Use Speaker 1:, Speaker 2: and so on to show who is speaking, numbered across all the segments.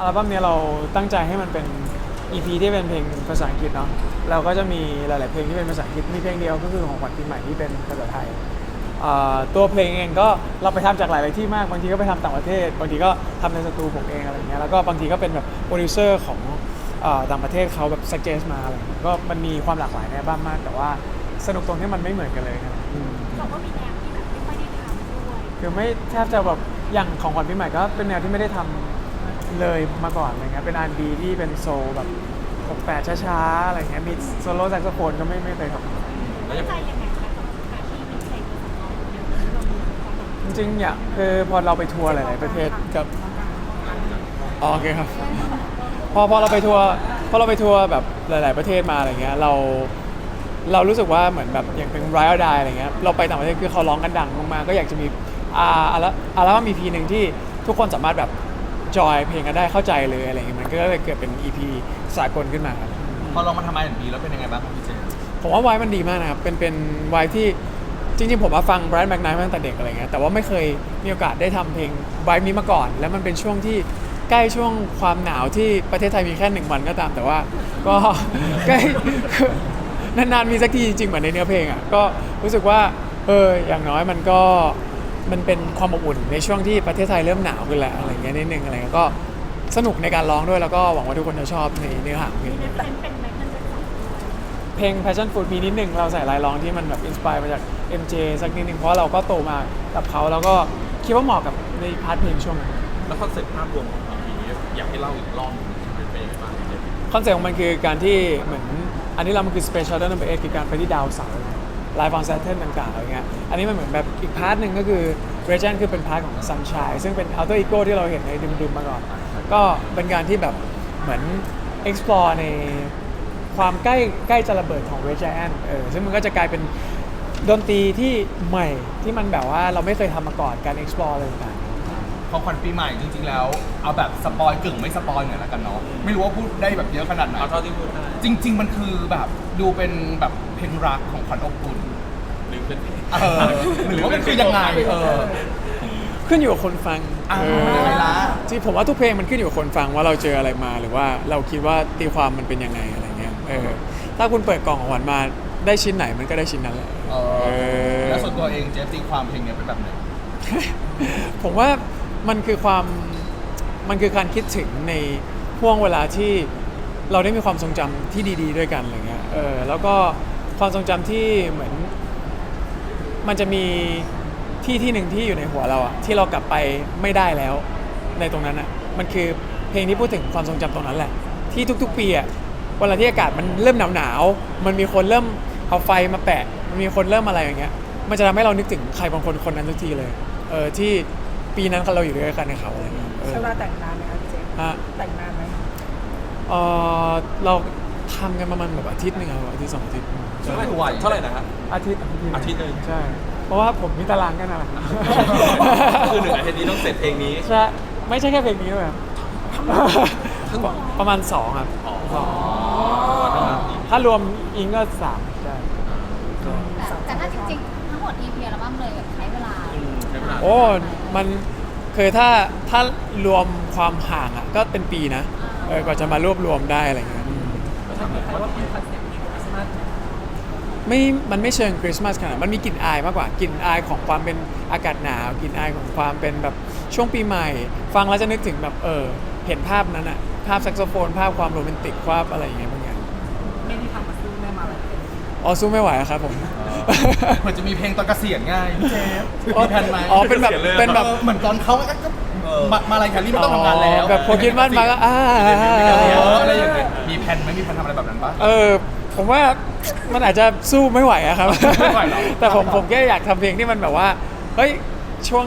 Speaker 1: อัลบั้มเนี้ยเราตั้งใจให้มันเป็น EP ที่เป็นเพลงภาษาอังกฤษเนาะเราก็จะมีหลาย ๆ เพลงที่เป็นภาษาอังกฤษมีเพลงเดียวก็คือของขวัญปีใหม่ที่เป็นภาษาไทยอ่าตัวเพลงเองก็เราไปทำจากหลาย ๆ ที่มากบางทีก็ไปทำต่างประเทศบางทีก็ทำในสตูผมเองอะไรเงี้ยแล้วก็บางทีก็เป็นแบบโปรดิวเซอร์ของอ่าต่างประเทศเขาแบบ suggest มาอะไรเงี้ยก็มันมีความหลากหลายในอัลบั้มมาก แต่ว่าสนุกตรงที่มันไม่เหมือนกันเลยครับอืม
Speaker 2: เราก็มีแนวที่แบบไม่ค่อยได้ทำด้วย
Speaker 1: คือไม่แทบจะแบบอย่างของขวัญปีใหม่ก็เป็นแนวที่ไม่ได้ทำ เลยมาก่อนอะไรเงี้ยเป็นอันดีที่เป็นโซลแบบ68ช้าๆอะไรเงี้ยมีโซโล่แซกโซโฟนก็ไม่ไม่เคยทำ
Speaker 2: ตั้งใจยังไงคะกับการที่มีเพลงภาษาอังกฤษอย่างที่เรามีความแบบ
Speaker 1: จริงๆเนี่ยคือพอเราไปทัวร์หลาย ๆ ประเทศกับ อ๋อโอเคครับ พอพอเราไปทัวร์พอเราไปทัวร์แบบหลาย ๆ ประเทศมาอะไรเงี้ยเราเรารู้สึกว่าเหมือนแบบอย่างเป็นไรอัลไดอะไรเงี้ยเราไปต่างประเทศคือเขาร้องกันดังมากๆก็อยากจะมีอ่าอัลอัลบั้ม EP หนึ่งที่ทุกคนสามารถแบบ จอยเพลงกันได้เข้าใจเลยอะไรเงี้ยมันก็เลยเกิดเป็น EP สากลขึ้นมาครับ
Speaker 3: พอลองมาทำไอแอนบีแล้วเป็นยังไงบ้างครับพี่เจมส์
Speaker 1: ผมว่าไวน์มันดีมากนะครับ เป็นเป็นไวน์ที่จริงๆ ผมมาฟังไบรท์แม k ไน h t มาตั้งแต่เด็กอะไรเงี้ยแต่ว่าไม่เคยมีโอกาสได้ทำเพลงไวน์นี้มาก่อน แล้วมันเป็นช่วงที่ใกล้ช่วงความหนาวที่ประเทศไทยมีแค่หนึ่งวันก็ตาม แต่ว่าก็ ใกล้นานๆมีสักทีจริงๆเหมือนในเนื้อเพลงอะก็รู้สึกว่าเอออย่างน้อยมันก็ มันเป็นความอบอุ่นในช่วงที่ประเทศไทยเริ่มหนาวขึ้นแล้วอะไรเงี้ยนิดนึงอะไรเงี้ยก็สนุกในการร้องด้วยแล้วก็หวังว่าทุกคนจะชอบในเนื้อหาเพลง
Speaker 2: เพ
Speaker 1: ลง Passion Fruit มีนิดนึงเราใส่ลายร้องที่มันแบบอินสปายมาจาก MJ สักนิดนึงเพราะเราก็โตมากับเขาแล้วก็คิดว่าเหมาะกับในพาร์ทเพลงช่วงนั้น
Speaker 4: แล้วคอนเซ็ปต์ภาพรวมของปีนี้อยากให้เล่าอีกรอบหนึ่งเป็นไปยังไงบ้าง
Speaker 1: คอนเซ็ปต์ของมันคือการที่เหมือนอันนี้เรามันคือ Special Number 8คือการไปที่ดาวเสาร์ ไลฟ์ออนเซตเทิลต่างๆอะไรเงี้ยอันนี้มันเหมือนแบบอีกพาร์ทหนึ่งก็คือเรจันคือเป็นพาร์ทของซันชายซึ่งเป็นอัลเตอร์อีโก้ที่เราเห็นในดึมๆมาก่อน ก็เป็นการที่แบบเหมือน explore ในความใกล้ใกล้จะระเบิดของเรจันเออซึ่งมันก็จะกลายเป็นดนตรีที่ใหม่ที่มันแบบว่าเราไม่เคยทำมาก่อนการ explore อะไรต่าง
Speaker 3: ของขวัญปีใหม่จริง ๆ แล้ว เอาแบบสปอยกึ่งไม่สปอยหน่อยละกันเนาะไม่รู้ว่าพูดได้แบบเยอะขนาดไหน
Speaker 4: เอาเท่าที่พูดได้
Speaker 3: จริง ๆ มันคือแบบดูเป็นแบบเพลงรักของขวัญอบอุ่น
Speaker 4: หรือเป็น
Speaker 3: เออหรือว่ามันคือยังไงเออ
Speaker 1: ขึ้นอยู่กับคนฟัง
Speaker 3: อ่า
Speaker 1: เออ
Speaker 3: ยังไงล่ะ
Speaker 1: จริงผมว่าทุกเพลงมันขึ้นอยู่กับคนฟังว่าเราเจออะไรมาหรือว่าเราคิดว่าตีความมันเป็นยังไงอะไรเงี้ยเออถ้าคุณเปิดกล่องของขวัญมาได้ชิ้นไหนมันก็ได้ชิ้นนั้นแหละ
Speaker 3: เอ
Speaker 1: เอ
Speaker 3: อ
Speaker 1: อ
Speaker 3: แล้วส่วนตัวเองเจฟตีความเพลงเนี้ยเป็นแบบไหน
Speaker 1: ผมว่า มันคือความมันคือการคิดถึงในห่วงเวลาที่เราได้มีความทรงจำที่ดี ๆ ด้วยกันอะไรเงี้ยเออแล้วก็ความทรงจำที่เหมือน มันจะมีที่ที่หนึ่งที่อยู่ในหัวเราอะที่เรากลับไปไม่ได้แล้ว ในตรงนั้นอะมันคือเพลงที่พูดถึงความทรงจำตรงนั้นแหละ ที่ทุกๆ ปีอะเวลาที่อากาศมันเริ่มหนาวๆมันมีคนเริ่มเอาไฟมาแปะมันมีคนเริ่มอะไรอย่างเงี้ย มันจะทำให้เรานึกถึงใครบางคนคนนั้นทุกทีเลย เออที่ ปีนั้นเราอยู่ด้วยกันในเขาอะไรเงี้ยเออ
Speaker 5: ใช้เวลาแต่งนานไหมคะพี่เจมส์
Speaker 1: ฮะ
Speaker 5: แต่งนานไหม
Speaker 1: เออเราทำกันประมาณแบบอาทิตย์หนึ่งครับอาทิตย์สองอาทิตย์ใช่
Speaker 4: เท่าไหร่เท่าไหร่นะฮะ
Speaker 1: อาทิตย์
Speaker 4: อาทิตย์หนึ่ง
Speaker 1: ใช่ เพราะว่าผมมีตารางกันนะ
Speaker 4: คือหนึ่งอาทิตย์นี้ต้องเสร็จเพลงนี้
Speaker 1: ใช่ไม่ใช่แค่เพลงนี้ด้วยครับประมาณสองครับ
Speaker 4: อ๋อ
Speaker 1: สองถ้ารวมอิงก็สามใช่
Speaker 2: แต่แต่ถ้าจริงๆ ทั้งหมด EP อัลบั้มเลยแบบใช้เวลา
Speaker 4: อืมใช้เวลา
Speaker 1: โอ้มันเคยถ้าถ้ารวมความห่างอะก็เป็นปีนะเออกว่าจะมารวบรวมได้อะไรเงี้ยอืมไม่มันไม่เชิงคริสต์มาสขนาดนั้นมันมีกลิ่นอายมากกว่ากลิ่นอายของความเป็นอากาศหนาวกลิ่นอายของความเป็นแบบช่วงปีใหม่ ฟังแล้วจะนึกถึงแบบเออเห็นภาพนั้นอะภาพแซกโซโฟน ภาพความโรแมนติกภาพอะไรอย่างเงี้ยบางอย่าง
Speaker 5: ไม่ได้ทำมาซื้อแม่มาอะไร
Speaker 1: อ๋อสู้ไม่ไหวอะครับผม
Speaker 3: เหมือนจะมีเพลงตอนเกษียณง่ายพี่เจฟมีแผนไหม
Speaker 1: อ๋อเป็นแบบเป็นแบบ
Speaker 3: เออเหมือนตอนเขาก็มามาอะไรกันนี่ไม่ต้องทำงานแล้ว
Speaker 1: แบบพอคิดมั่นมาก็อ่า
Speaker 3: เอออะไรอย่างเงี้ยมีแผนไหมมีแผนทำอะไรแบบนั้นปะ
Speaker 1: เออผมว่ามันอาจจะสู้ไม่ไหวอะครับ
Speaker 3: ไม่ไหวหรอ
Speaker 1: แต่ผมผมแค่อยากทำเพลงที่มันแบบว่าเฮ้ยช่วง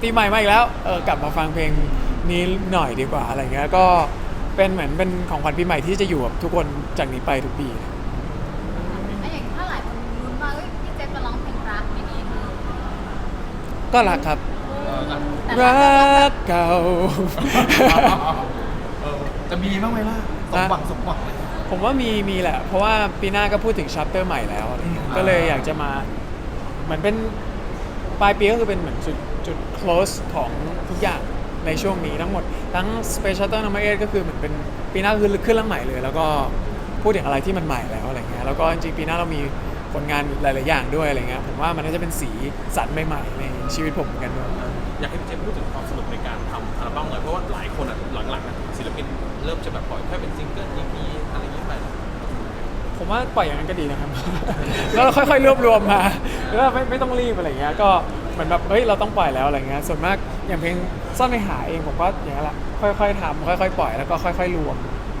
Speaker 1: ปีใหม่มาอีกแล้วเออกลับมาฟังเพลงนี้หน่อยดีกว่าอะไรเงี้ยก็เป็นเหมือนเป็นของขวัญปีใหม่ที่จะอยู่กับทุกคนจากนี้ไปทุกปี
Speaker 2: ไอ้อย่างถ้าหลายคนลุ้นว่าเอ้ยพี่เจฟจะร้องเพลงรักในนี้คือ
Speaker 1: ก็รักครับ
Speaker 2: แต่
Speaker 1: รั
Speaker 2: ว่าจะต้องแบบ
Speaker 1: กเก่า
Speaker 3: เออจะมีบ้างไหมล่ะสมหวังสมหวังเลย
Speaker 1: ผมว่ามีมีแหละ เพราะว่าปีหน้าก็พูดถึงชัปเตอร์ใหม่แล้วอะไรเงี้ยก็เลยอยากจะมา เหมือนเป็นปลายปีก็คือเป็นเหมือนจุดจุด close ของทุกอย่างในช่วงนี้ทั้งหมด ทั้ง Space Shuttle Number 8ก็คือเหมือนเป็นปีหน้าคือขึ้นเรื่องใหม่เลย แล้วก็พูดถึงอะไรที่มันใหม่แล้วอะไรเงี้ยแล้วก็จริงๆปีหน้าเรามี ผลงานหลาย ๆ อย่างด้วยอะไรเงี้ยผมว่ามันน่าจะเป็นสีสันใหม่ ๆ ในชีวิตผมเหมือนกันด้วย
Speaker 4: อยากให้พี่เจมส์พูดถึงความสนุกในการทำอัลบั้มหน่อยเพราะว่าหลายคนอะหลังๆอะศิลปินเริ่มจะแบบปล่อยแค่เป็นซิงเกิล EP อะไรอย่างเงี้ยไป
Speaker 1: ผมว่าปล่อยอย่างนั้นก็ดีนะครับ แล้วเราค่อย ๆ รวบรวมมาแล้วไม่ไม่ต้องรีบอะไรเงี้ยก็เหมือนแบบเฮ้ยเราต้องปล่อยแล้วอะไรเงี้ยส่วนมากอย่างเพลงซ่อนไปหาเองผมก็อย่างนั้นแหละค่อย ๆทำค่อย ๆ ปล่อยแล้วก็ค่อย ๆ รวม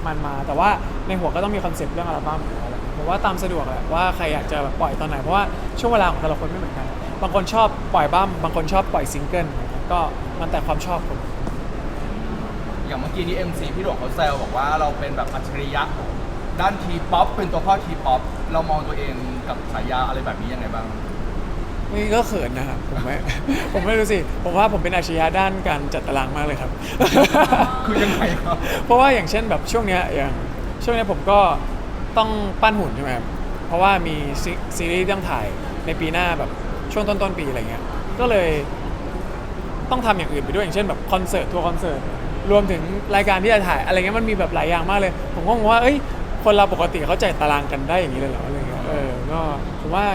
Speaker 1: มันมา แต่ว่าในหัวก็ต้องมีคอนเซ็ปต์เรื่องอัลบั้มอยู่แล้วแหละผม ว่าตามสะดวกแหละว่าใครอยากจะแบบปล่อยตอนไหนเพราะว่าช่วงเวลาของแต่ละคนไม่เหมือนกัน บางคนชอบปล่อยบั้มบางคนชอบปล่อยซิงเกิลก็มันแต่ความชอบคน
Speaker 3: อย่างเมื่อกี้นี้ MC พี่หลวงเขาแซวบอกว่าเราเป็นแบบอัจฉริยะด้านทีป๊อปเป็นตัวพ่อทีป๊อปเรามองตัวเองกับฉายาอะไรแบบนี้ยังไงบ้าง
Speaker 1: นี่ก็เขินนะครับผมไม่ ผมไม่รู้สิ ผมว่าผมเป็นอาชญาด้านการจัดตารางมากเลยครับ
Speaker 3: คือยังไงครับ
Speaker 1: เพราะว่าอย่างเช่นแบบช่วงเนี้ยอย่างช่วงเนี้ยผมก็ ต้องปั้นหุ่นใช่ไหมครับเพราะว่ามีซีซีรีส์ต้องถ่ายในปีหน้าแบบช่วงต้นต้นๆปีอะไรเงี้ย ก็เลยต้องทำอย่างอื่นไปด้วยอย่างเช่นแบบคอนเสิร์ตทัวร์คอนเสิร์ตรวมถึงรายการที่จะถ่ายอะไรเงี้ยมันมีแบบหลายอย่างมากเลย ผมก็งงว่าเอ้ยคนเราปกติเขาจัดตารางกันได้อย่างนี้เลยเหรออะไรเงี้ยเออก็ผมว่า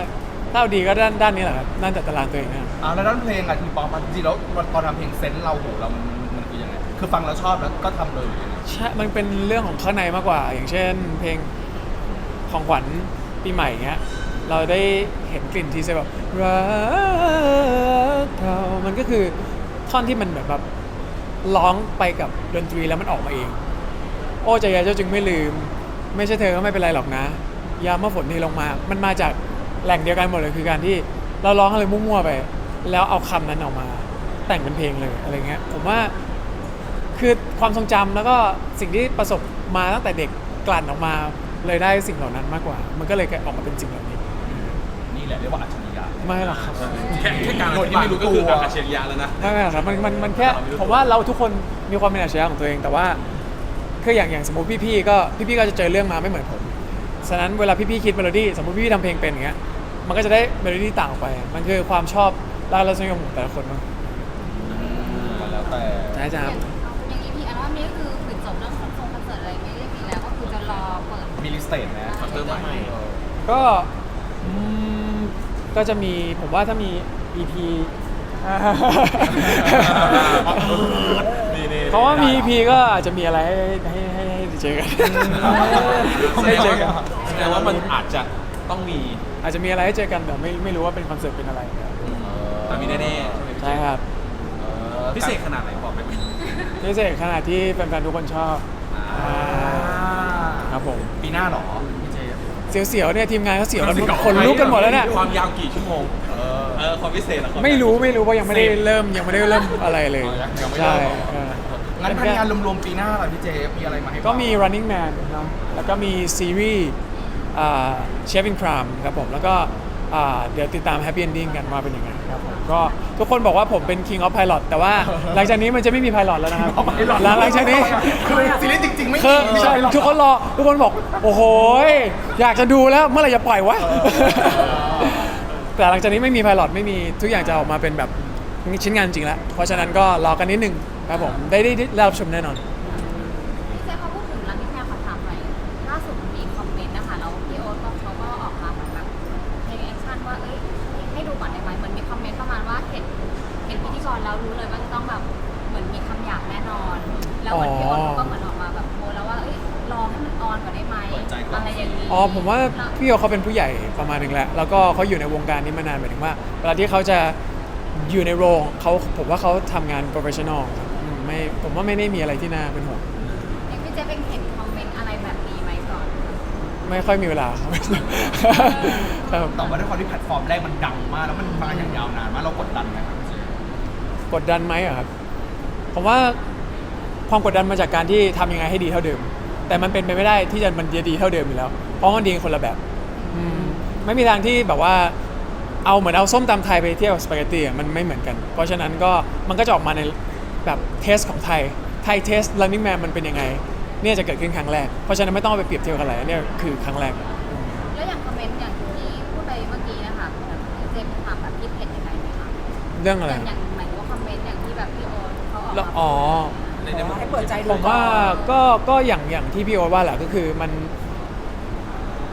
Speaker 1: ถ้าเอาดีก็ด้านด้านนี้แหละครับด้านจัดตารางตัวเองนะครับ
Speaker 3: อ่าแล้วด้านเพลงอะทีป๊อปมันจริงๆแล้วตอนทำเพลงเซนส์เราหูเรามันมันคือยังไงคือฟังแล้วชอบแล้วก็ทำเลยหรือยังไง
Speaker 1: ใช่มันเป็นเรื่องของข้างในมากกว่า อย่างเช่น เพลง ของขวัญปีใหม่เงี้ยเราได้เห็นกลิ่นที่จะแบบรักเรามันก็คือท่อนที่มันแบบแบบร้องไปกับดนตรีแล้วมันออกมาเอง โอ้ใจยาเจ้าจึงไม่ลืม ไม่ใช่เธอก็ไม่เป็นไรหรอกนะ ยามเมื่อฝนที่ลงมา มันมาจากแหล่งเดียวกันหมดเลยคือการที่เราร้องอะไรมั่วๆไป แล้วเอาคำนั้นออกมา แต่งเป็นเพลงเลยอะไรเงี้ยผมว่าคือความทรงจำแล้วก็สิ่งที่ประสบมาตั้งแต่เด็กกลั่นออกมา เลยได้สิ่งเหล่านั้นมากกว่า มันก็เลยออกมาเป็นสิ่งเหล่านี้
Speaker 3: นี่แหละเรียกว่าอัจฉริยะ
Speaker 1: ไม่หรอกครับ
Speaker 4: แค่แค่การอ
Speaker 3: โดย
Speaker 4: ธิ
Speaker 3: ที่
Speaker 4: บาย
Speaker 3: ไม่รู้
Speaker 4: ก็คือ
Speaker 3: ตัว
Speaker 4: อาเชริยะแล้วนะ
Speaker 1: ไม่ไม่หรอกครับมันมันมันแค่ผมว่าเราทุกคนมีความเป็นอาชญาของตัวเอง แต่ว่าคืออย่างอย่างสมมติพี่ๆก็พี่ๆก็จะเจอเรื่องมาไม่เหมือนผมฉะนั้นเวลาพี่ๆคิดเมโลดี้สมมติพี่ๆทำเพลงเป็นอย่างเงี้ยมันก็จะได้เมโลดี้ต่างออกไป มันคือความชอบและรสนิยมของแต่ละคนมั้ง
Speaker 3: มาแล้วแต่
Speaker 1: ใช่จ้า
Speaker 2: เต
Speaker 3: ทนะ
Speaker 4: คอนเสิร์ตใหม่
Speaker 3: เออ
Speaker 1: ก็อืมก็จะมีผมว่าถ้ามี EP อ่า
Speaker 4: นี่นี่
Speaker 1: เพราะว่ามี EP ก็อาจจะมีอะไรให้ให้ให้ให้เจอกัน
Speaker 4: แสดงว่าแสดงว่ามันอาจจะต้องมี
Speaker 1: อาจจะมีอะไรให้เจอกันแต่ไม่ไม่รู้ว่าเป็นคอนเสิร์ตเป็นอะไรครับ
Speaker 4: แต่มีแน่ๆใช่ไหมพี่เจ
Speaker 1: ใช่ครับ
Speaker 3: เออ
Speaker 4: พิเศษขนาดไหนบอกได้ไหม
Speaker 1: พิเศษขนาดที่แฟนๆทุกคนชอบ
Speaker 4: อ่า
Speaker 1: อ่า ครับผม
Speaker 3: ปีหน้าเหรอพี่เจ
Speaker 1: เสียวๆเนี่ยทีมงานเขาเสียวกันคนลุกกันหมดแล้วเนี่ย
Speaker 4: ความยาวกี่ชั่วโมง
Speaker 3: เออ
Speaker 4: เออความพิเศษอะความ
Speaker 1: ไม่รู้ไม่รู้เพราะยังไม่ได้เริ่มยังไม่ได้เริ่มอะไรเลย
Speaker 3: อ๋อยังยังไม่เริ่
Speaker 1: ใช่
Speaker 3: มเหรอ
Speaker 1: เออ
Speaker 3: งั้นพันงานรวมๆปีหน้าล่ะพี่เจมีอะไรมาให้บ้าง
Speaker 1: ก็มี running man เนอะแล้วก็มีซีรีส์เชฟอินครามครับผมแล้วก็อ่าเดี๋ยวติดตาม Happy Ending กันว่าเป็นยังไง ครับผมก็ทุกคนบอกว่าผมเป็น King of Pilot แต่ว่าหลังจากนี้มันจะไม่มี Pilot แล้วนะครับหลังหลังจากนี้
Speaker 3: คือซีรีส์จริง ๆ ไม่
Speaker 1: คือ
Speaker 3: มี
Speaker 1: ใช่
Speaker 3: หรอก
Speaker 1: ทุกคนรอทุกคนบอกโอ้โหยอยากจะดูแล้วเมื่อไหร่จะปล่อยวะแต่หลังจากนี้ไม่มี Pilot ไม่มีทุกอย่างจะออกมาเป็นแบบชิ้นงานจริงแล้วเพราะฉะนั้นก็รอกันนิดนึงครับผมได้ได้ได้รับชมแน่นอน
Speaker 2: พิธีกรแล้วรู้เลยว่าจะต้องแบบเหมือนมีคำหยาบแน่นอน แล้วเหมือนพี่โอ๊ตเขาก็เหมือนออกมาแบบโพสแล้วว่าเอ้ยรอให้มันออนก่อนได้ไหมอะไรอย่างนี้
Speaker 1: อ๋อผมว่าพี่โอเขาเป็นผู้ใหญ่ประมาณหนึ่งแล้ว แล้วก็เขาอยู่ในวงการนี้มานานหมายถึงว่าเวลาที่เขาจะอยู่ในโรงเขาผมว่าเขาทำงาน professional ครับอืมไม่ผมว่าไม่ได้มีอะไรที่น่าเป็นห่วง
Speaker 2: เอ็งพี่เจ๊เป็นเห็นคอมเมนต์อะไรแบบนี้ไหมก่อน
Speaker 1: ไม่ค่อยมีเวลาครับ
Speaker 3: แต่ว่าด้วยความที่แพลตฟอร์มแรกมันดังมากแล้วมันมาอย่างยาวนานมากเรากดดันไหมครับพี่เจ
Speaker 1: กดดันไหมอะครับผมว่าความกดดันมาจากการที่ทำยังไงให้ดีเท่าเดิม แต่มันเป็นไปไม่ได้ที่จะมันจะดีเท่าเดิมอยู่แล้ว เพราะมันดีคนละแบบอืมไม่มีทางที่แบบว่าเอาเหมือนเอาส้มตำไทยไปเที่ยวกับสปาเกตตี้อะมันไม่เหมือนกัน เพราะฉะนั้นก็มันก็จะออกมาในแบบเทสของไทยไทยเทส running man มันเป็นยังไง เนี่ยจะเกิดขึ้นครั้งแรก เพราะฉะนั้นไม่ต้องเอาไปเปรียบเทียบกันอะไรเนี่ยคือครั้งแรก
Speaker 2: แล้วอย่างคอมเมนต์อย่างที่พูดไปเมื่อกี้นะคะพี่เจ๊ถามแบบคิดเห็นยังไงไหมคะ
Speaker 1: เรื่องอะไร
Speaker 2: อย่างอย่าง แบบพี่โอ๊ตเขาอ
Speaker 1: แล้วอ๋อ
Speaker 4: ในในมุม
Speaker 5: ให้เปิดใจดู
Speaker 1: ผมว่าก็ก็อย่างอย่างที่พี่โอ๊ตว่าแหละก็คือมัน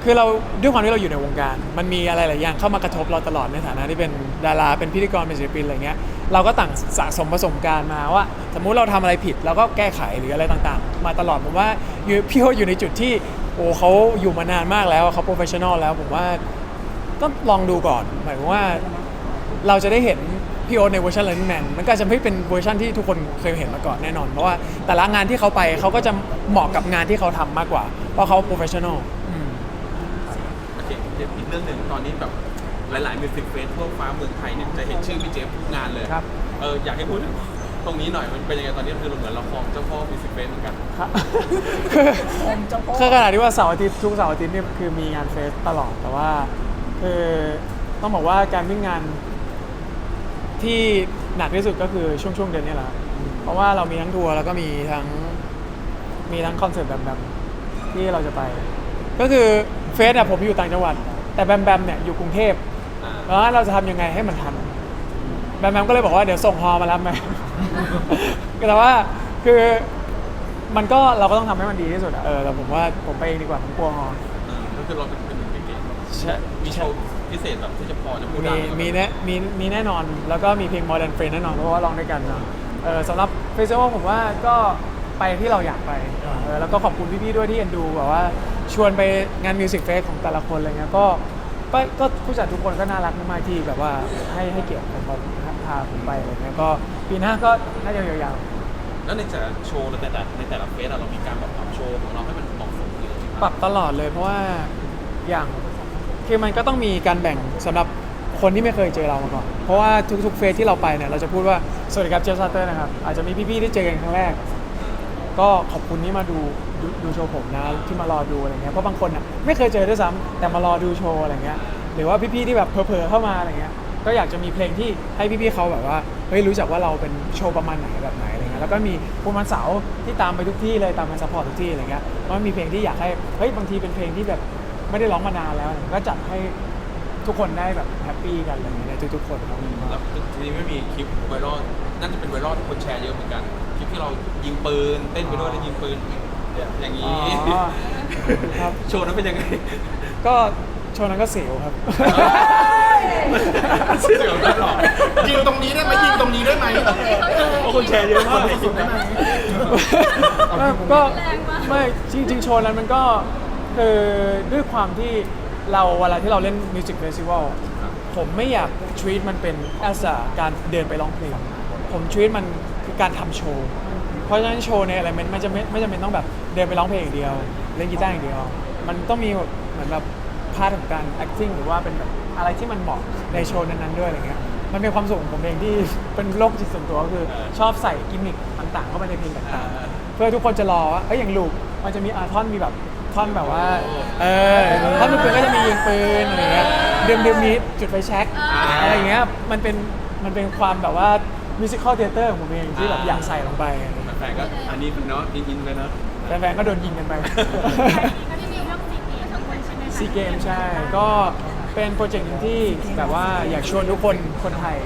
Speaker 1: คือเราด้วยความที่เราอยู่ในวงการ มันมีอะไรหลายอย่างเข้ามากระทบเราตลอดในฐานะที่เป็นดาราเป็นพิธีกรเป็นศิลปินอะไรเงี้ยเราก็ต่างสะสมประสบการณ์มาว่า สมมุติเราทำอะไรผิดเราก็แก้ไขหรืออะไรต่างๆ มาตลอดผมว่าอยู่พี่โอ๊ตอยู่ในจุดที่โอ้เขาอยู่มานานมากแล้วเขาโปรเฟชชั่นอลแล้วผมว่าก็ลองดูก่อนหมายถึงว่า เราจะได้เห็น พี่โอ๊ตในเวอร์ชัน Running Man มันก็จะไม่เป็นเวอร์ชันที่ทุกคนเคยเห็นมาก่อนแน่นอน เพราะว่าแต่ละงานที่เขาไปเขาก็จะเหมาะกับงานที่เขาทำมากกว่า เพราะเขาโปรเฟชชั่นอล
Speaker 4: โอเคเดี๋ยวอีกเรื่องหนึ่งตอนนี้แบบหลายๆมิวสิกเฟสทั่วฟ้าเมืองไทยเนี่ยจะเห็นชื่อพี่เจฟทุกงานเลย
Speaker 1: ครับ
Speaker 4: เอออยากให้พูดถึงตรงนี้หน่อยมันเป็นยังไงตอนนี้คือเราเหมือนเราครองเจ้าพ่อมิวสิกเฟสเหมือนกัน
Speaker 1: ครับคือ
Speaker 5: องค์เจ้าพ่อ
Speaker 1: คือขนาดที่ว่าเสาร์อาทิตย์ทุกเสาร์อาทิตย์นี่คือมีงานเฟสตลอดแต่ว่าคือต้องบอกว่าการวิ่งงาน ที่หนักที่สุดก็คือช่วงช่วงๆเดือนนี้แหละครับเพราะว่าเรามีทั้งทัวร์แล้วก็มีทั้งมีทั้งคอนเสิร์ตแบมแบมที่เราจะไป ก็คือเฟสอะผมอยู่ต่างจังหวัด แต่แบมแบมเนี่ยอยู่กรุงเทพ
Speaker 4: อ่า
Speaker 1: แล้วเราจะทำยังไงให้มันทันแบมแบมก็เลยบอกว่าเดี๋ยวส่งฮอมารับไหม แต่ว่าคือมันก็เราก็ต้องทำให้มันดีที่สุดอะเออแต่ผมว่าผมไปเองดีกว่าผมกลัวฮอ
Speaker 4: เออก็คือเราเป็นเป็นหนึ่งเก่ง
Speaker 1: ใช่
Speaker 4: ๆมีโชว์ พิเศษแบบที่จะพอจะพูดได้
Speaker 1: มี
Speaker 4: ไห
Speaker 1: มีแน่มีมีแน่นอนแล้วก็มีเพลง Modern Friend แน่นอนเพราะว่าร้องด้วยกันเนาะเออสำหรับเฟสติวัลผมว่าก็ไปที่เราอยากไปเออแล้วก็ขอบคุณพี่ๆด้วยที่เอ็นดูแบบว่าชวนไปงานมิวสิกเฟสของแต่ละคนอะไรเงี้ยก็ก็ก็ผู้จัดทุกคนก็น่ารักมากๆที่แบบว่าให้ให้เกียรติผมพาพาผมไปอะไรเงี้ยก็ปีหน้าก็น่าจะยาวๆ
Speaker 4: แล้วในแต่ละโชว์ในแต่ละในแต่ละเฟสอะเรามีการแบบปรับโชว์ของเราให้มันเหมาะสมเลย
Speaker 1: ปรับตลอดเลยเพราะว่าอย่าง คือมันก็ต้องมีการแบ่งสำหรับคนที่ไม่เคยเจอเรามาก่อน เพราะว่าทุกๆเฟสที่เราไปเนี่ยเราจะพูดว่าสวัสดีครับเจฟซัตเตอร์นะครับ อาจจะมีพี่ๆที่เจอกันครั้งแรก ก็ขอบคุณที่มาดูดูดูโชว์ผมนะที่มารอดูอะไรเงี้ย เพราะบางคนอะไม่เคยเจอด้วยซ้ำแต่มารอดูโชว์อะไรเงี้ย หรือว่าพี่ๆที่แบบเผลอๆเข้ามาอะไรเงี้ย ก็อยากจะมีเพลงที่ให้พี่ๆเขาแบบว่าเฮ้ยรู้จักว่าเราเป็นโชว์ประมาณไหนแบบไหนอะไรเงี้ย แล้วก็มีคุณวันเสาร์ที่ตามไปทุกที่เลยตามมาซัพพอร์ตทุกที่อะไรเงี้ยเพราะมันมีเพลงที่อยากให้เฮ้ยบางทีเป็นเพลงที่แบบ ไม่ได้ร้องมานานแล้วก็จัดให้ทุกคนได้แบบแฮปปี้กันอะไรเงี้ยในทุกๆคนครับ
Speaker 4: แล้วทีนี้ไม่มีคลิปไวรัลน่าจะเป็นไวรัลที่คนแชร์เยอะเหมือนกัน คลิปที่เรายิงปืนเต้นไปด้วยแล้วยิงปืนเนี่ยอย่างนี้
Speaker 1: อ๋อครับ
Speaker 4: โชว์นั้นเป็นยังไง
Speaker 1: ก็โชว์นั้นก็เสียวครับ
Speaker 4: เสียวตลอด
Speaker 3: ยิงตรงนี้ได้ไหมยิงตรงนี้ได้ไหม
Speaker 4: เพราะคนแชร์เยอะมาก
Speaker 3: สุดได้ไหม
Speaker 1: ก็
Speaker 2: แรงมาก
Speaker 1: ไม่จริงๆโชว์นั้นมันก็ คือด้วยความที่เราเวลาที่เราเล่นมิวสิกเฟสติวัลผมไม่อยาก treat มันเป็น as a การเดินไปร้องเพลง ผม treat มันคือการทำโชว์ เพราะฉะนั้นโชว์ในอะไรมันไม่จำเป็นไม่จำเป็นต้องแบบเดินไปร้องเพลงอย่างเดียว เล่นกีตาร์อย่างเดียว มันต้องมีแบบเหมือนแบบพาร์ทของการ acting หรือว่าเป็นแบบอะไรที่มันเหมาะในโชว์นั้นๆด้วยอะไรเงี้ยมันเป็นความสุขของผมเองที่เป็นโรคจิตส่วนตัวก็คือชอบใส่กิมมิคต่างๆเข้าไปในเพลงต่างๆ เพื่อทุกคนจะรอว่าเอ้ยอย่างลูกมันจะมีอาท่อนมีแบบ ท่อนแบบว่า เออท่อนมือปืนก็จะมียิงปืนอะไรเงี้ยเดิมเดิมนี้จุดไฟแช็กอะไรอย่างเงี้ยมันเป็นมันเป็นความแบบว่ามิวสิคอลเทเตอร์ของผมเองที่แบบอยากใส่ลงไป
Speaker 4: แฟนๆก็อันนี้เป็นเนาะอินๆเลยเนาะ
Speaker 1: แฟนๆก็โดนยิงกันไป
Speaker 2: ก็ที่มีเรื่องสีเกมทั้งคนใช่ไหมคะ
Speaker 1: ซีเกมใช่ ก็เป็นโปรเจกต์หนึงที่แบบว่าอยากชวนทุกคนคนไทย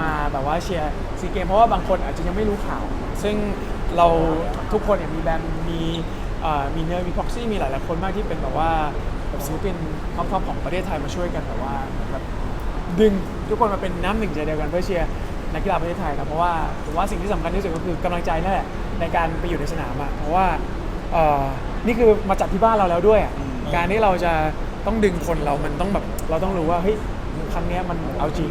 Speaker 1: มาแบบว่าเชียร์ซีเกมเพราะว่าบางคนอาจจะยังไม่รู้ข่าว ซึ่งเราทุกคนเนี่ยมีแบมมีเอ่อมีเนอร์มีพ็อกซี่มีหลายๆคนมากที่เป็นแบบว่าแบบศิลปินท็อปๆของประเทศไทยมาช่วยกันแบบว่าเหมือนแบบดึงทุกคนมาเป็นน้ำหนึ่งใจเดียวกันเพื่อเชียร์นักกีฬาประเทศไทยครับเพราะว่าผมว่าสิ่งที่สำคัญที่สุดก็คือกำลังใจนั่นแหละในการไปอยู่ในสนามอะเพราะว่าเอ่อนี่คือมาจัดที่บ้านเราแล้วด้วยอะการที่เราจะต้องดึงคนเรามันต้องแบบเราต้องรู้ว่าเฮ้ยครั้งเนี้ยมันเอาจริง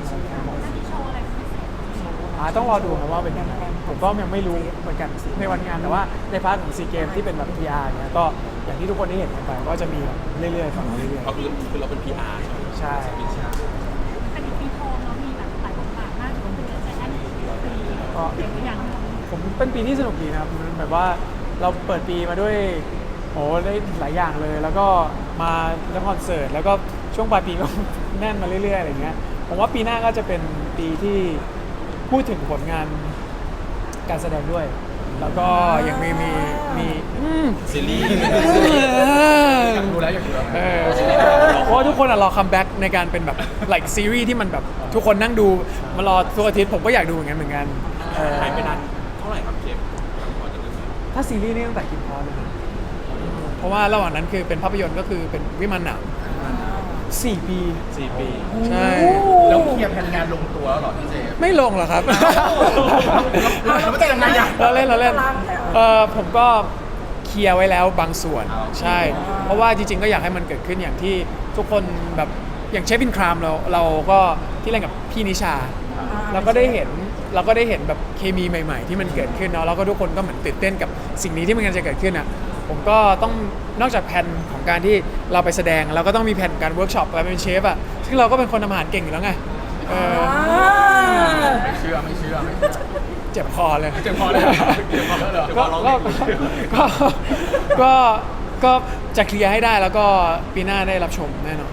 Speaker 1: อ่าต้องรอดูครับว่าเป็นยังไง ผมก็ยังไม่รู้เหมือนกันในวันงานแต่ว่าในพาร์ทของซีเกมที่เป็นแบบ PR เนี่ยก็อย่างที่ทุกคนได้เห็นกันไปก็จะมีเรื่อยๆฝั่งเราเรื่อย
Speaker 4: เพราะคือคือเราเป็น PR ใช่ไหม
Speaker 1: ๆใช่
Speaker 4: เป็น PR
Speaker 6: เป็นปีทองแล้วมีแบบหลายบทบาทมากถึงเป็นแฟชั่นปี
Speaker 1: ก็
Speaker 6: เด็กอย่าง
Speaker 1: ผมเป็นปีที่สนุกดีนะครับมันแบบว่าเราเปิดปีมาด้วยโอ้ได้หลายอย่างเลย แล้วก็มาเล่นคอนเสิร์ตแล้วก็ช่วงปลายปีก็ แน่นมาเรื่อยๆอะไรเงี้ยผมว่าปีหน้าก็จะเป็นปีที่พูดถึงผลงาน การแสดงด้วย แล้วก็ยังมีมีมีอืม
Speaker 4: ซีรีส์
Speaker 3: อยากดูแล้วอยากดูแล้ว
Speaker 1: เออเพราะว่าทุกคนอะรอคัมแบ็กในการเป็นแบบ like ซีรีส์ที่มันแบบทุกคนนั่งดูมารอทุกอาทิตย์ผมก็อยากดูอย่างนั้นเหมือนกันเออ
Speaker 4: หายไปนานเท่าไหร่ครับ
Speaker 1: ถ้าซีรีส์นี่ตั้งแต่กินพอเลยนะเพราะว่าระหว่างนั้นคือเป็นภาพยนตร์ก็คือเป็นวิมานหนัง สี่ปี
Speaker 4: สี่ปี
Speaker 1: ใช่
Speaker 3: แล้วเคลียร์แผนงานลงตัวแล้วเหรอพี่เจมส์
Speaker 1: ไม่ลงหรอกครับ
Speaker 3: แล้วมันจะยังไงอะ
Speaker 1: เราเล่นเราเล่นเออผมก็เคลียร์ไว้แล้วบางส่วน
Speaker 3: เอา
Speaker 1: ใช่ เพราะว่าจริงๆก็อยากให้มันเกิดขึ้นอย่างที่ทุกคนแบบอย่างเชฟบินครามเราเราก็ที่เล่นกับพี่นิชา เราก็ได้เห็นเราก็ได้เห็นแบบเคมีใหม่ ๆ ที่มันเกิดขึ้นเนาะแล้วก็ทุกคนก็เหมือนตื่นเต้นกับสิ่งนี้ที่มันกำลังจะเกิดขึ้นอะ ผมก็ต้องนอกจากแผนของการที่เราไปแสดง เราก็ต้องมีแผนการเวิร์กช็อปการเป็นเชฟอะซึ่งเราก็เป็นคนทำอาหารเก่งอยู่แล้วไงเออ
Speaker 3: ไม่เชื่อไม่เชื่อไม่เชื่อ
Speaker 1: เจ็บคอเลย
Speaker 3: เจ็บคอเลยเหรอเจ็บคอแล้วเหรอ
Speaker 1: ก็ก็ก็ก็ก็จะเคลียร์ให้ได้แล้วก็ปีหน้าได้รับชมแน่นอน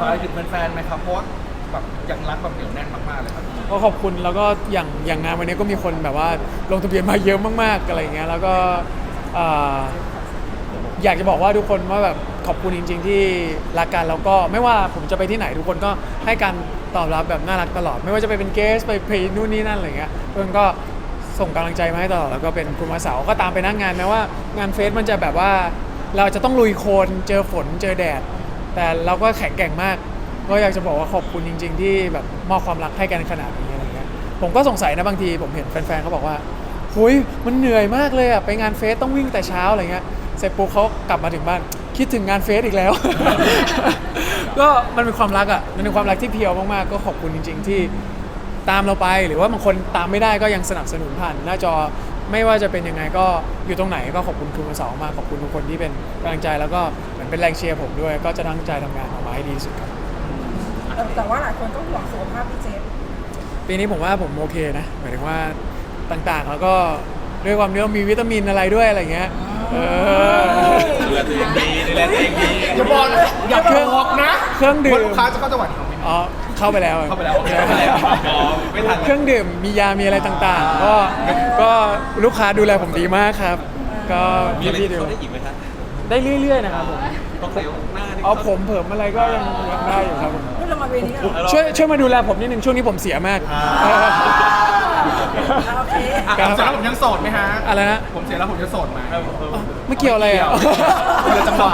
Speaker 3: ฝากอะไรถึงแฟนๆไหมครับเพราะว่าแบบยังรักแบบเหนียวแน่นมากๆเลยครับ
Speaker 1: ก็ขอบคุณแล้วก็อย่างอย่างงานวันนี้ก็มีคนแบบว่าลงทะเบียนมาเยอะมากๆอะไรอย่างเงี้ยแล้วก็ เอ่ออยากจะบอกว่าทุกคนว่าแบบขอบคุณจริง ๆ ที่รักกันแล้วก็ไม่ว่าผมจะไปที่ไหนทุกคนก็ให้การตอบรับแบบน่ารักตลอด ไม่ว่าจะไปเป็นเกสไปเพลย์นู่นนี่นั่นอะไรเงี้ยเพื่อนก็ส่งกำลังใจมาให้ตลอดแล้วก็เป็นคุณมาเสาก็ตามไปนั่งงานแม้ว่างานเฟสมันจะแบบว่า เราจะต้องลุยโคลนเจอฝนเจอแดด แต่เราก็แข็งแกร่งมาก ก็อยากจะบอกว่าขอบคุณจริง ๆ ที่แบบมอบความรักให้กันขนาดนี้อะไรเงี้ยผมก็สงสัยนะบางทีผมเห็นแฟนๆเขาบอกว่า หุยมันเหนื่อยมากเลยอะไปงานเฟสต้องวิ่งแต่เช้าอะไรเงี้ยเสร็จปุ๊บเขากลับมาถึงบ้าน คิดถึงงานเฟสอีกแล้ว ก็มันเป็นความรักอะมันเป็นความรักที่เพียวมากๆ ก็ขอบคุณจริง ๆ ที่ตามเราไปหรือว่าบางคนตามไม่ได้ก็ยังสนับสนุนผ่านหน้าจอไม่ว่าจะเป็นยังไงก็อยู่ตรงไหนก็ขอบคุณคุณมาสองมากขอบคุณทุกคนที่เป็นกำลังใจแล้วก็เหมือนเป็นแรงเชียร์ผมด้วย ก็จะตั้งใจทำงานออกมาให้ดีที่สุดครับ
Speaker 5: แต่ว่าหลายคนก็ห่วงสุขภาพพี่เจฟ
Speaker 1: ปีนี้ผมว่าผมโอเคนะหมายถึงว่า ต่างๆ แล้วก็ด้วยความที่ว่ามีวิตามินอะไรด้วยอะไรเงี้ยเออ
Speaker 4: ดูแลตัวเองดีดูแลตัวเองดี
Speaker 3: อย่าบอกนะอย่า
Speaker 1: เครื่อง
Speaker 3: บอกนะ
Speaker 1: เครื่องดื่ม
Speaker 3: ว่าลูกค้าจะเข้าจังหวัดของพี่
Speaker 1: อ๋อเข้าไปแล้ว
Speaker 3: เข้าไปแล้ว
Speaker 1: เข้าไปแล้ว
Speaker 4: อ๋อไม่ทัน
Speaker 1: เครื่องดื่มมียามีอะไรต่างๆ ก็ก็ลูกค้าดูแลผมดีมากครับ ก็
Speaker 4: มี
Speaker 1: พี่
Speaker 4: อะไร
Speaker 1: พี่
Speaker 4: ที่
Speaker 1: ดู
Speaker 4: เขาได้อีกไหมครับ
Speaker 1: ได้เรื่อยๆนะครับผม
Speaker 4: ต้องเร็วหน้านี่
Speaker 1: เอาผมเผิมอะไรก็ยังยังได้อยู่ครับผม
Speaker 5: นี่เรามาเวรนี้เหรอ
Speaker 1: ช่วยช่วยมาดูแลผมนิดนึงช่วงนี้ผมเสียมาก
Speaker 5: โอเค
Speaker 3: อะผมเสร็จแล้วผมยังโสดไหมฮะ
Speaker 1: อะไรนะ
Speaker 3: ผมเสร็จแล้วผมจะโสดไหม
Speaker 1: ไม่เกี่ยวอะไรอะ
Speaker 3: เกี่ยวจังหวะ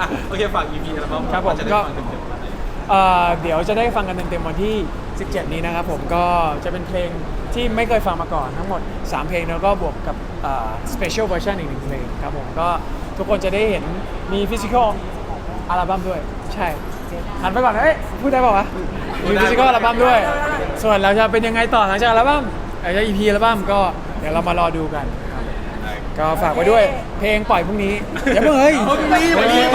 Speaker 4: อะโอเคฝาก EP อัลบั้ม
Speaker 1: ครับผม
Speaker 4: จะได้
Speaker 1: ก็
Speaker 4: ฟังเต็มๆวันไหน
Speaker 1: เอ่อเดี๋ยวจะได้ฟังกันเต็มๆวันที่ 17 นี้นะครับผมก็จะเป็นเพลงที่ไม่เคยฟังมาก่อนทั้งหมด 3 เพลงแล้วก็บวกกับสเปเชียลเวอร์ชันอีกหนึ่งเพลงครับผมก็ทุกคนจะได้เห็นมีฟิสิกอลอัลบั้มด้วย ใช่ หันไปก่อนเฮ้ยพูดได้ป่าวะมีฟิสิกอลอัลบั้มด้วย ส่วนเราจะเป็นยังไงต่อหลังจากอัลบั้มหลังจาก EP อัลบั้มก็เดี๋ยวเรามารอดูกัน ก็ฝากไว้ด้วย เพลงปล่อยพรุ่งนี้อย่าเพิ่งเฮ้ย
Speaker 3: รีบรีบรีบ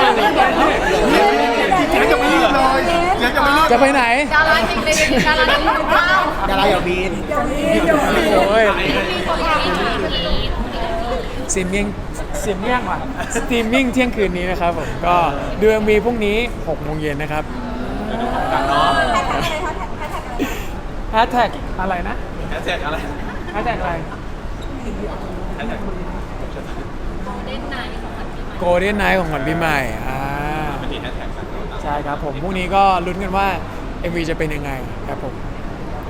Speaker 3: เจ๊ยังไม่รีบเลยเจ๊ยังไม่รีบ
Speaker 1: จะไปไหน
Speaker 2: ดาราจริงเลยจริงดาราจริงว้าว
Speaker 3: ดาราอย่าบีน
Speaker 5: เดี๋ยวนี้เดี๋ยวนี้
Speaker 1: โอ้ย
Speaker 2: มีคนที่ดีดี
Speaker 1: สตรีมมิ่งสตรีมมิ่งว่ะสตรีมมิ่งเที่ยงคืนนี้นะครับผมก็ดู MV พรุ่งนี้6โมงเย็นนะครับแฮชแท็กอะไรนะ
Speaker 4: แฮชแท็กอะไร
Speaker 1: แฮชแท็กอะไร
Speaker 4: แฮชแท็ก
Speaker 2: เล่นนายของมันที่มัน
Speaker 1: โกลเด้นไนท์ของขวัญปีใหม่อ่า
Speaker 4: เป็นที่แฮชแท็กกัน
Speaker 1: ใช่ครับผมพรุ่งนี้ก็ลุ้นกันว่า MV จะเป็นยังไงครับผม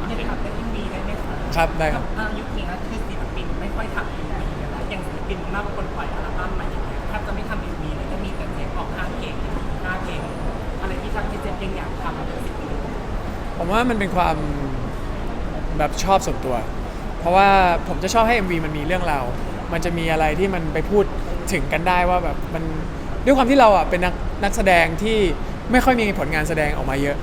Speaker 5: อยากถามเรื่องมีได้ไหมคะ
Speaker 1: ครับได้ครับ
Speaker 5: อ่ายุคนี้นะคือศิลปินไม่ค่อยทำเอ็มวีกันแล้ว อย่างศิลปินมากคนปล่อยอัลบั้มมาอย่างเงี้ยแทบจะไม่ทำเอ็มวีเลยก็มีแต่เพลงออกห้าเพลงห้าเพลงอะไรที่ทางพี่เจฟยังอยากทำเป็นศิลปิน
Speaker 1: ผมว่ามันเป็นความแบบชอบส่วนตัว เพราะว่าผมจะชอบให้ MV มันมีเรื่องราวมันจะมีอะไรที่มันไปพูดถึงกันได้ว่าแบบมันด้วยความที่เราอะเป็นนักนักแสดงที่ไม่ค่อยมีผลงานแสดงออกมาเยอะ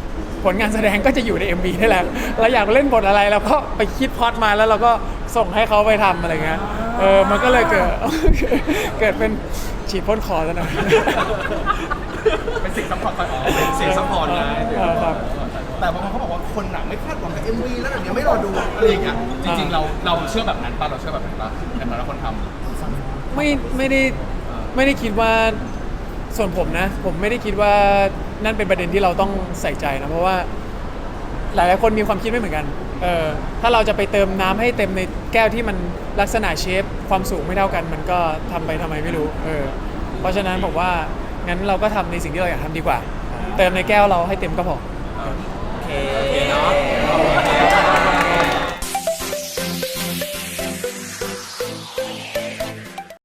Speaker 1: ผลงานแสดงก็จะอยู่ใน MV นี่แหละเราอยากเล่นบทอะไรเราก็ไปคิดพอดมาแล้วเราก็ส่งให้เขาไปทำอะไรเงี้ย เออมันก็เลยเกิดเกิดเป็นฉีดพ่นคอซะหน่อย
Speaker 3: เป็นสิ่งซัพพอร์ตคอยออก
Speaker 4: เป็นเสียงซัพพอร์ตไง
Speaker 1: เออครับ
Speaker 3: แต่บางคนเขาบอกว่าคนหนังไม่คาดหวังกับ MV แล้วเดี๋ยวไม่รอดูอะไรอย่างเงี้ยจริงๆเราเราเชื่อแบบนั้นป่ะเราเชื่อแบบนั้นป่ะในฐานะคนทำ
Speaker 1: ไม่ไม่ได้ไม่ได้คิดว่าส่วนผมนะ ผมไม่ได้คิดว่านั่นเป็นประเด็นที่เราต้องใส่ใจนะ เพราะว่า หลายๆคนมีความคิดไม่เหมือนกัน เออ ถ้าเราจะไปเติมน้ำให้เต็มในแก้วที่มันลักษณะเชฟความสูงไม่เท่ากัน มันก็ทำไปทำไมไม่รู้ เออ เพราะฉะนั้นผมว่า งั้นเราก็ทำในสิ่งที่เราอยากทำดีกว่า เติมในแก้วเราให้เต็มก็พอ
Speaker 4: โอเคเนาะ